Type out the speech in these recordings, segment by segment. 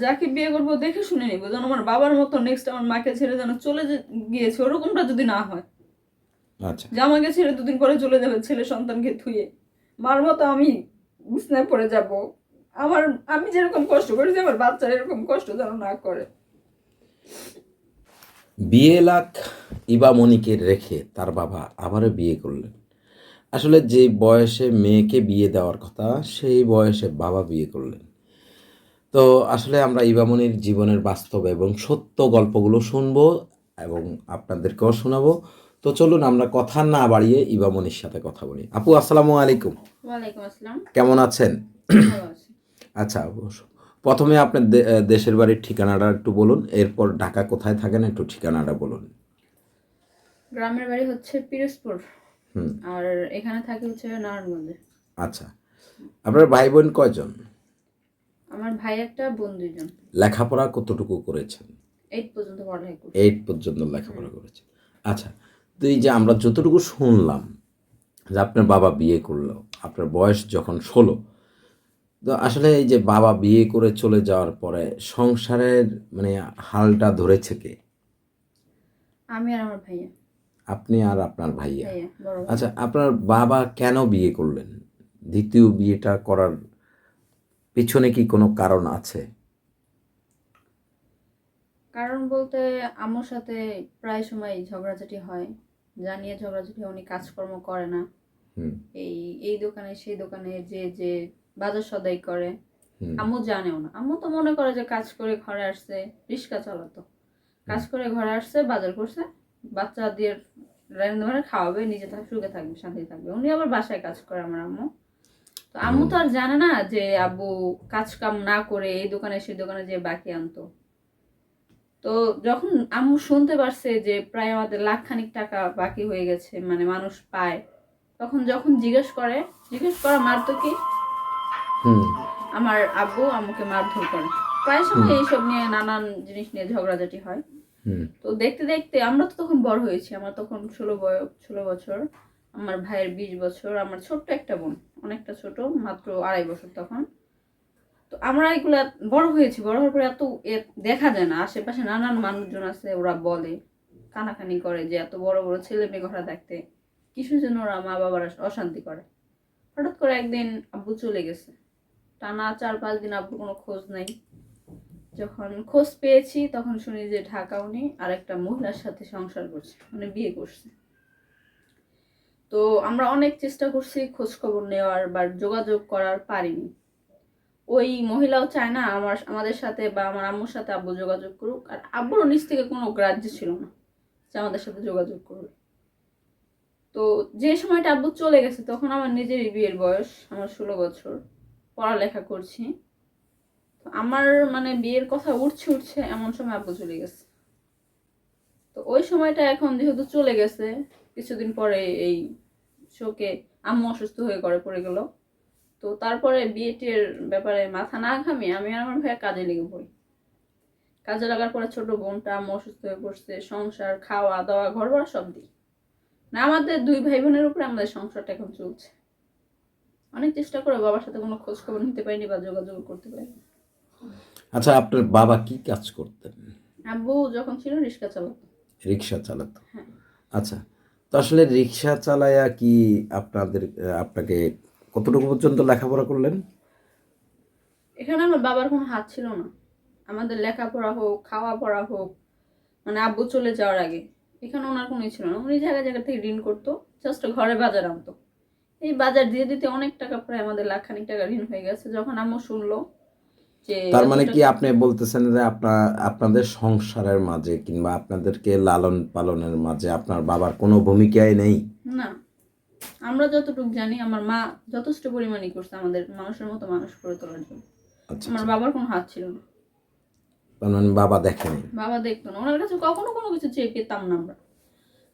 যাকে বিয়ে করব দেখে শুনে নিবো। যেন আমার বাবার মতো নেক্সট আমার মাকে ছেড়ে যেন চলে যে- গিয়েছে ওরকমটা যদি না হয়। আচ্ছা। যে আমাকে ছেড়ে দুদিন পরে চলে যাবে ছেলে সন্তানকে থুয়ে। মার মতো আমি বিছনায় পড়ে যাব। আমার আমি যেরকম কষ্ট করেছি আমার বাচ্চারা এরকম কষ্ট যেন না করে। বিয়ে লাখ ইবামণিকে রেখে তার বাবা আবারও বিয়ে করলেন। আসলে যে বয়সে মেয়েকে বিয়ে দেওয়ার কথা সেই বয়সে বাবা বিয়ে করলেন। তো আসলে আমরা ইবামনির জীবনের বাস্তব এবং সত্য গল্পগুলো শুনব এবং আপনাদেরকেও শোনাবো। তো চলুন আমরা কথা না বাড়িয়ে ইবামণির সাথে কথা বলি। আপু আসসালামু আলাইকুম। আসসালাম। কেমন আছেন? আচ্ছা অবশ্য। প্রথমে আপনার দেশের বাড়ির ঠিকানাটা একটু বলুন এরপর ঢাকা কোথায় থাকেন একটু ঠিকানাটা বলুন। গ্রামের বাড়ি হচ্ছে পিরোজপুর। আর এখানে থাকি হচ্ছে নারায়ণগঞ্জে। আচ্ছা। আপনার ভাই বোন কয়জন? আমার ভাই একটা বোন দুইজন লেখাপড়া কতটুকু করেছেন? এইট পর্যন্ত পড়ালেখা করছি। এইট পর্যন্ত লেখাপড়া করেছেন। আচ্ছা তো এই যে আমরা যতটুকু শুনলাম যে আপনার বাবা বিয়ে করল আপনার বয়স যখন ষোলো তো আসলে এই যে বাবা বিয়ে করে চলে যাওয়ার পরে সংসারের মানে হালটা ধরেছে কে? আমি আর আমার ভাইয়া। আপনি আর আপনার ভাইয়া। আচ্ছা আপনার বাবা কেন বিয়ে করলেন? দ্বিতীয় বিয়েটা করার পিছনে কি কোনো কারণ আছে? কারণ বলতে আমার সাথে প্রায় সময় ঝগড়াঝাটি হয়। জানিয়ে ঝগড়াঝাটি উনি কাজকর্ম করে না। এই এই দোকানে সেই দোকানে যে যে বাজার সদাই করে আম্মু জানেও না। আম্মু তো মনে করে যে কাজ করে ঘরে আসছে রিক্সা চালাতো। কাজ করে ঘরে আসছে বাজার করছে বাচ্চা দিয়ে রান্না খাওয়াবে নিজে সুখে থাকবে শান্তি থাকবে। উনি আবার বাসায় কাজ করে আমার আম্মু। তো আম্মু তো আর জানে না যে আব্বু কাজ কাম না করে এই দোকানে সেই দোকানে যে বাকি আনতো। তো যখন আম্মু শুনতে পারছে যে প্রায় আমাদের লাখ খানিক টাকা বাকি হয়ে গেছে মানে মানুষ পায় তখন যখন জিজ্ঞেস করে জিজ্ঞেস করা মারতো কি? হুম। আমার আব্বু আম্মুকে মারধর করে। প্রায় সময় এইসব নিয়ে নানান জিনিস নিয়ে ঝগড়াঝাটি হয়। তো দেখতে দেখতে আমরা তো তখন বড় হয়েছি আমার তখন ষোলো বয়স ষোলো বছর। আমার ভাইয়ের বিশ বছর, আমার ছোট্ট একটা বোন, অনেকটা ছোট, মাত্র আড়াই বছর তখন। তো আমরা এগুলা বড় হয়েছি, বড় হওয়ার পরে এত দেখা যায় না। আশেপাশে নানান মানুষজন আছে, ওরা বলে, কানাকানি করে যে এত বড় বড় ছেলে মেয়ে ঘরে থাকতে কিসের জন্য ওরা মা বাবার অশান্তি করে? হঠাৎ করে একদিন আব্বু চলে গেছে। টানা চার পাঁচ দিন আব্বুর কোনো খোঁজ নাই। যখন খোঁজ পেয়েছি, তখন শুনি যে ঢাকা উনি আর একটা মহিলার সাথে সংসার করছে মানে বিয়ে করছে। তো আমরা অনেক চেষ্টা করছি খোঁজ খবর নেওয়ার বা যোগাযোগ করার পারিনি। ওই মহিলাও চায় না আমার, আমাদের সাথে বা আমার আম্মুর সাথে আব্বু যোগাযোগ করুক, আর আব্বুরও নিচ থেকে কোনো গ্রাহ্য ছিল না যে আমাদের সাথে যোগাযোগ করবে। তো যে সময়টা আব্বু চলে গেছে, তখন আমার নিজেরই বিয়ের বয়স, আমার ষোলো বছর, পড়ালেখা করছি। তো আমার মানে বিয়ের কথা উঠছে উঠছে এমন সময় আব্বু চলে গেছে। তো ওই সময়টা এখন যেহেতু চলে গেছে কিছুদিন পরে এই শোকে আম্মু অসুস্থ হয়ে ঘরে পড়ে গেল। তো তারপরে বিয়েটির ব্যাপারে মাথা না ঘামিয়ে আমি আর আমার ভাইয়া কাজে লেগে পড়ি। কাজে লাগার পরে ছোট বোনটা আম্মু অসুস্থ হয়ে পড়ছে সংসার খাওয়া দাওয়া ঘর বাড়া সব দিই। না আমাদের দুই ভাই বোনের উপরে আমাদের সংসারটা এখন চলছে। অনেক চেষ্টা করে বাবার সাথে কোনো খোঁজ খবর নিতে পারিনি বা যোগাযোগ করতে পারিনি। আচ্ছা আপনার বাবা কি কাজ করতেন? আব্বু যখন ছিল রিক্সা চালাতো। রিক্সা চালাতো। হ্যাঁ। আচ্ছা তো আসলে রিক্সা চালায়া কি আপনাদের আপনাকে কতটুকু পর্যন্ত লেখাপড়া করলেন? এখানে আমার বাবার কোনো হাত ছিল না। আমাদের লেখাপড়া হোক খাওয়া পড়া হোক মানে আব্বু চলে যাওয়ার আগে এখানে ওনার কোনোই ছিল না। উনি জায়গা জায়গা থেকে ঋণ করতো জাস্ট ঘরে বাজার আনতো। এই বাজার দিয়ে দিতে অনেক টাকা প্রায় আমাদের লাখ খানিক টাকা ঋণ হয়ে গেছে। যখন আম্মু শুনলো তার মানে কি আপনি বলতেছেন যে আপনার আপনাদের সংসারের মাঝে কিংবা আপনাদেরকে লালন পালনের মাঝে আপনার বাবার কোনো ভূমিকাই নেই? না। আমরা যতটুকু জানি আমার মা যথেষ্ট পরিমাণই করছে আমাদের মানুষের মতো মানুষ করে তোলার জন্য। আচ্ছা আমার আচ্ছা। বাবার কোনো হাত ছিল না। তার মানে বাবা দেখেনি? বাবা দেখতো না। ওনার কাছে কখনো কোনো কিছু চেয়ে পেতাম না আমরা।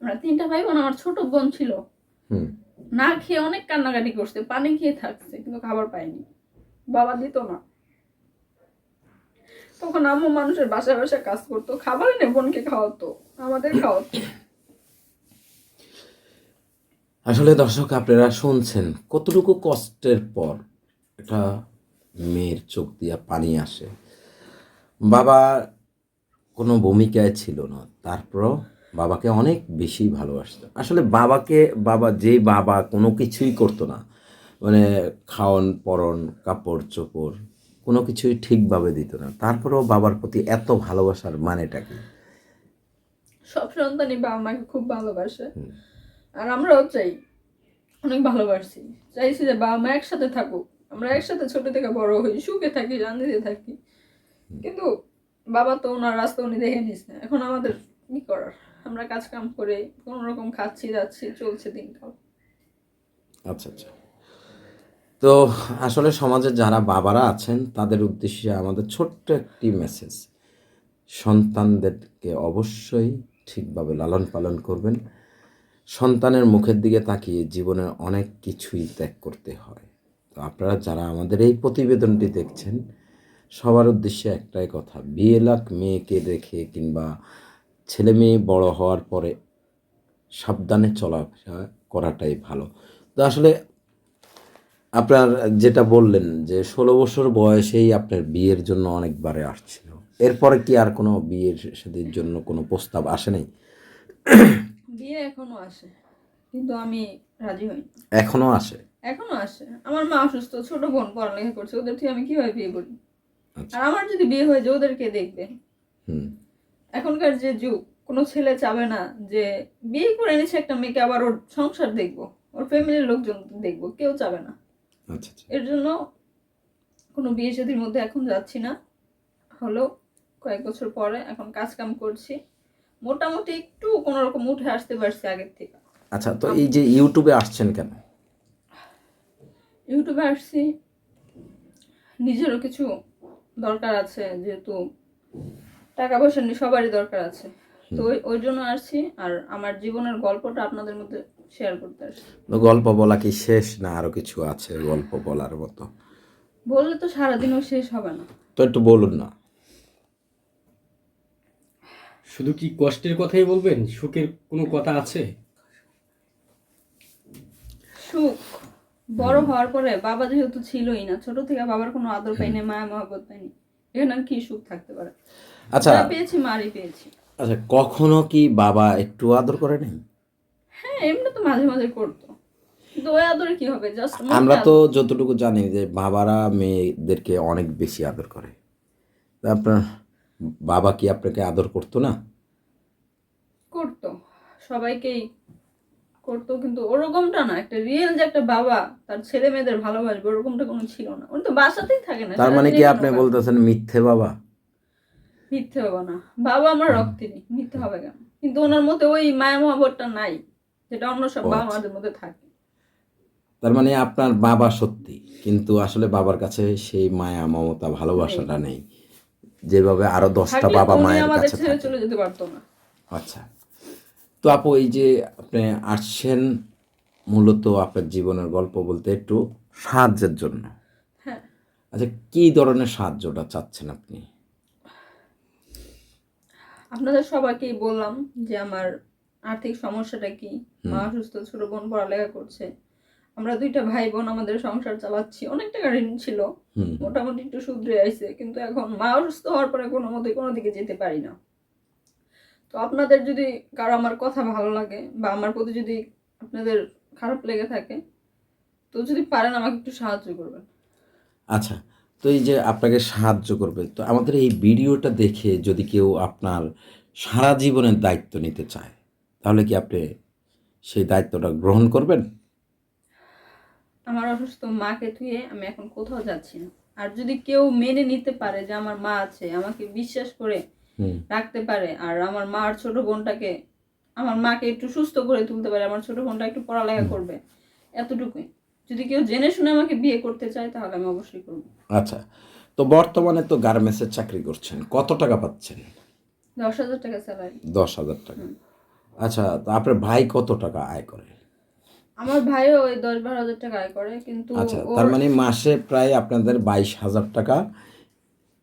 আমরা তিনটা ভাই বোন আমার ছোট বোন ছিল। না খেয়ে অনেক কান্নাকাটি করছে পানি খেয়ে থাকছে কিন্তু খাবার পায়নি। বাবা দিত না। তখন আম্মু মানুষের বাসায় বাসায় কাজ করতো খাবার এনে বোনকে খাওয়াতো, আমাদের খাওয়াতো। আসলে দর্শক, আপনারা শুনছেন, কতটুকু কষ্টের পর একটা মেয়ের চোখ দিয়া পানি আসে। বাবা কোনো ভূমিকায় ছিল না, তারপরও বাবাকে অনেক বেশি ভালোবাসত। আসলে বাবাকে, বাবা যে বাবা কোনো কিছুই করতো না। মানে খাওয়ান, পরন কাপড় চোপড় কোনো কিছুই ঠিকভাবে দিত না। তারপরেও বাবার প্রতি এত ভালোবাসার মানেটা কি? সব সন্তানই বাবা মাকে খুব ভালোবাসে। আর আমরাও চাই অনেক ভালোবাসি। চাইছি যে বাবা মা একসাথে থাকুক। আমরা একসাথে ছোট থেকে বড় হই সুখে থাকি শান্তিতে থাকি। কিন্তু বাবা তো ওনার রাস্তা উনি দেখে নিস না। এখন আমাদের কি করার? আমরা কাজ কাম করে কোনো রকম খাচ্ছি যাচ্ছি চলছে দিনকাল। আচ্ছা আচ্ছা। তো আসলে সমাজে যারা বাবারা আছেন, তাদের উদ্দেশ্যে আমাদের ছোট্ট একটি মেসেজ সন্তানদেরকে অবশ্যই ঠিকভাবে লালন পালন করবেন। সন্তানের মুখের দিকে তাকিয়ে জীবনের অনেক কিছুই ত্যাগ করতে হয়। তো আপনারা যারা আমাদের এই প্রতিবেদনটি দেখছেন, সবার উদ্দেশ্যে একটাই কথা, বিয়ে লাখ মেয়েকে রেখে কিংবা ছেলে মেয়ে বড় হওয়ার পরে সাবধানে চলাফেরা করাটাই ভালো। তো আসলে আপনার যেটা বললেন যে ষোলো বছর বয়সেই আপনার বিয়ের জন্য অনেকবারে আসছিল। এরপরে কি আর কোনো বিয়ের সাথের জন্য কোনো প্রস্তাব আসে নাই? বিয়ে এখনও আসে কিন্তু আমি রাজি হই। এখনও আসে? এখনও আসে। আমার মা অসুস্থ ছোট বোন পড়ালেখা করছে ওদের থেকে আমি কীভাবে বিয়ে করি? আচ্ছা। আর আমার যদি বিয়ে হয়ে যায় ওদেরকে দেখবে। এখনকার যে যুগ কোনো ছেলে চাবে না যে বিয়ে করে এনেছে একটা মেয়েকে আবার ওর সংসার দেখব ওর ফ্যামিলির লোকজন দেখব কেউ চাবে না। এর জন্য কোনো বিয়ে শাদির মধ্যে এখন যাচ্ছি না। হলো কয়েক বছর পরে এখন কাজ কাম করছি। মোটামুটি একটু কোনো রকম উঠে আসতে পারছি আগের থেকে। আচ্ছা তো এই যে ইউটিউবে আসছেন কেন? ইউটিউবে আসছি। নিজেরও কিছু দরকার আছে যেহেতু টাকা পয়সা নিয়ে সবারই দরকার আছে। তো ওই জন্য আসছি আর আমার জীবনের গল্পটা আপনাদের মধ্যে শেয়ার করতে আসছি। গল্প বলা কি শেষ না আরও কিছু আছে গল্প বলার মতো? বললে তো সারাদিনও শেষ হবে না। তো একটু বলুন না। শুধু কি কষ্টের কথাই বলবেন? সুখের কোনো কথা আছে? সুখ। বড় হওয়ার পরে বাবা যেহেতু ছিলই না ছোট থেকে বাবার কোনো আদর পাইনি মায়া মহব্বত পাইনি এখানে আর কি সুখ থাকতে পারে? আচ্ছা। পেয়েছি মারই পেয়েছি। আচ্ছা কখনো কি বাবা একটু আদর করে নাই? হ্যাঁ এমনি তো মাঝে মাঝে করতো। কিন্তু ওই আদরে কি হবে? জাস্ট আমরা তো যতটুকু জানি যে বাবারা মেয়েদেরকে অনেক বেশি আদর করে। তা আপনার বাবা কি আপনাকে আদর করতো না? করতো। সবাইকেই করতো কিন্তু ওরকমটা না। একটা রিয়েল যে একটা বাবা তার ছেলে মেয়েদের ভালোবাসবে ওরকমটা কোনো ছিল না। উনি তো বাসাতেই থাকে না তার মানে কি আপনি বলতেছেন মিথ্যে বাবা? মিথ্যে হবে না। বাবা আমার রক্তেরই মিথ্যে হবে কেন? কিন্তু ওনার মধ্যে ওই মায়া মহাবতটা নাই যেটা অন্য সব বাবা আচ্ছা। মাদের মধ্যে থাকে। তার মানে আপনার বাবা সত্যি কিন্তু আসলে বাবার কাছে সেই মায়া মমতা ভালোবাসাটা নেই। যেভাবে আরও দশটা বাবা মায়ের কাছে চলে যেতে পারতো না। আচ্ছা। তো আপু এই যে আপনি আসছেন মূলত আপনার জীবনের গল্প বলতে একটু সাহায্যের জন্য। হ্যাঁ। আচ্ছা কি ধরনের সাহায্যটা চাচ্ছেন আপনি? আপনাদের সবাইকেই বললাম যে আমার আর্থিক সমস্যাটা কি? মা অসুস্থ ছোট বোন পড়ালেখা করছে। আমরা দুইটা ভাই বোন আমাদের সংসার চালাচ্ছি। অনেক টাকা ঋণ ছিল। মোটামুটি একটু শুধরে আইছে। কিন্তু এখন মা অসুস্থ হওয়ার পরে কোনো মতে কোনো দিকে যেতে পারি না। তো আপনাদের যদি কারও আমার কথা ভালো লাগে বা আমার প্রতি যদি আপনাদের খারাপ লেগে থাকে তো যদি পারেন আমাকে একটু সাহায্য করবেন। আচ্ছা। তো এই যে আপনাকে সাহায্য করবে তো আমাদের এই ভিডিওটা দেখে যদি কেউ আপনার সারা জীবনের দায়িত্ব নিতে চায় তাহলে কি আপনি সেই দায়িত্বটা গ্রহণ করবেন? আমার অসুস্থ মাকে থুয়ে আমি এখন কোথাও যাচ্ছি না। আর যদি কেউ মেনে নিতে পারে যে আমার মা আছে আমাকে বিশ্বাস করে রাখতে পারে আর আমার মা আর ছোট বোনটাকে আমার মাকে একটু সুস্থ করে তুলতে পারে আমার ছোট বোনটা একটু পড়ালেখা করবে এতটুকুই। যদি কেউ জেনে শুনে আমাকে বিয়ে করতে চায় তাহলে আমি অবশ্যই করব। আচ্ছা তো বর্তমানে তো গার্মেন্টসের চাকরি করছেন কত টাকা পাচ্ছেন? দশ হাজার টাকা স্যালারি দশ হাজার টাকা। আচ্ছা তো আপনার ভাই কত টাকা আয় করে? আমার ভাইও ওই দশ বারো হাজার টাকা আয় করে কিন্তু আচ্ছা তার মানে মাসে প্রায় আপনাদের বাইশ হাজার টাকা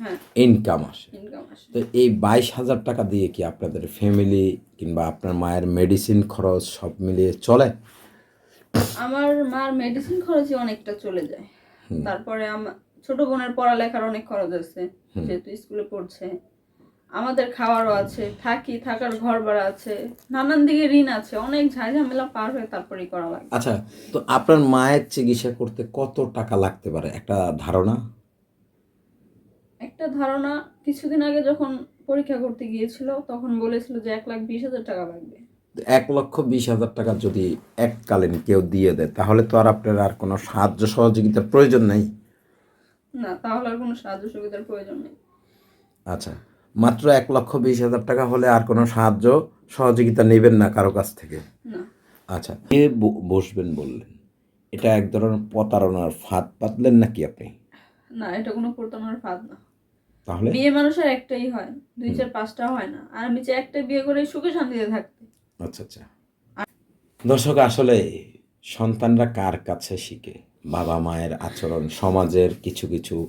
হ্যাঁ। ইনকাম আসে। ইনকাম আসে। তো এই বাইশ হাজার টাকা দিয়ে কি আপনাদের ফ্যামিলি কিংবা আপনার মায়ের মেডিসিন খরচ সব মিলিয়ে চলে? আমার মার মেডিসিন খরচই অনেকটা চলে যায়। তারপরে আমার ছোট বোনের পড়ালেখার অনেক খরচ আছে যেহেতু স্কুলে পড়ছে। আমাদের খাওয়ারও আছে থাকি থাকার ঘর ভাড়া আছে নানান দিকে ঋণ আছে অনেক ঝামেলা পার হয়ে তারপরেই করা লাগে। আচ্ছা তো আপনার মায়ের চিকিৎসা করতে কত টাকা লাগতে পারে? একটা ধারণা? একটা ধারণা কিছুদিন আগে যখন পরীক্ষা করতে গিয়েছিল তখন বলেছিল যে এক লাখ বিশ হাজার টাকা লাগবে। এক লক্ষ বিশ হাজার টাকা যদি এককালীন কেউ দিয়ে দেয় তাহলে তো আর আপনার আর কোনো সাহায্য সহযোগিতার প্রয়োজন নেই। না তাহলে আর কোনো সাহায্য সুবিধার প্রয়োজন নেই। আচ্ছা মাত্র এক লক্ষ বিশ হাজার টাকা হলে আর কোনো সাহায্য সহযোগিতা নেবেন না কারও কাছ থেকে? না। আচ্ছা কে বসবেন বললেন? এটা এক ধরনের প্রতারণার ফাঁদ পাতলেন নাকি আপনি? না এটা কোনো প্রতারণার ফাঁদ না। তাহলে? বিয়ে মানুষের একটাই হয় দুই চার পাঁচটা হয় না। আর আমি চাই একটা বিয়ে করে সুখে শান্তিতে থাকতে। আচ্ছা আচ্ছা। দর্শক, আসলে সন্তানরা কার কাছে শিখে? বাবা মায়ের আচরণ, সমাজের কিছু কিছু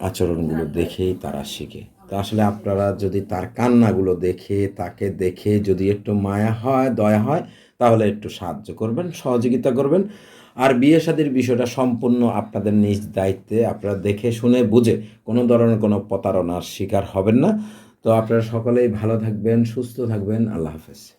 আচরণগুলো দেখেই তারা শিখে। তো আসলে আপনারা যদি তার কান্নাগুলো দেখে, তাকে দেখে যদি একটু মায়া হয়, দয়া হয়, তাহলে একটু সাহায্য করবেন, সহযোগিতা করবেন। আর বিয়ে শাদির বিষয়টা সম্পূর্ণ আপনাদের নিজ দায়িত্বে। আপনারা দেখে, শুনে, বুঝে কোনো ধরনের কোনো প্রতারণার শিকার হবেন না। তো আপনারা সকলেই ভালো থাকবেন, সুস্থ থাকবেন। আল্লাহ হাফেজ।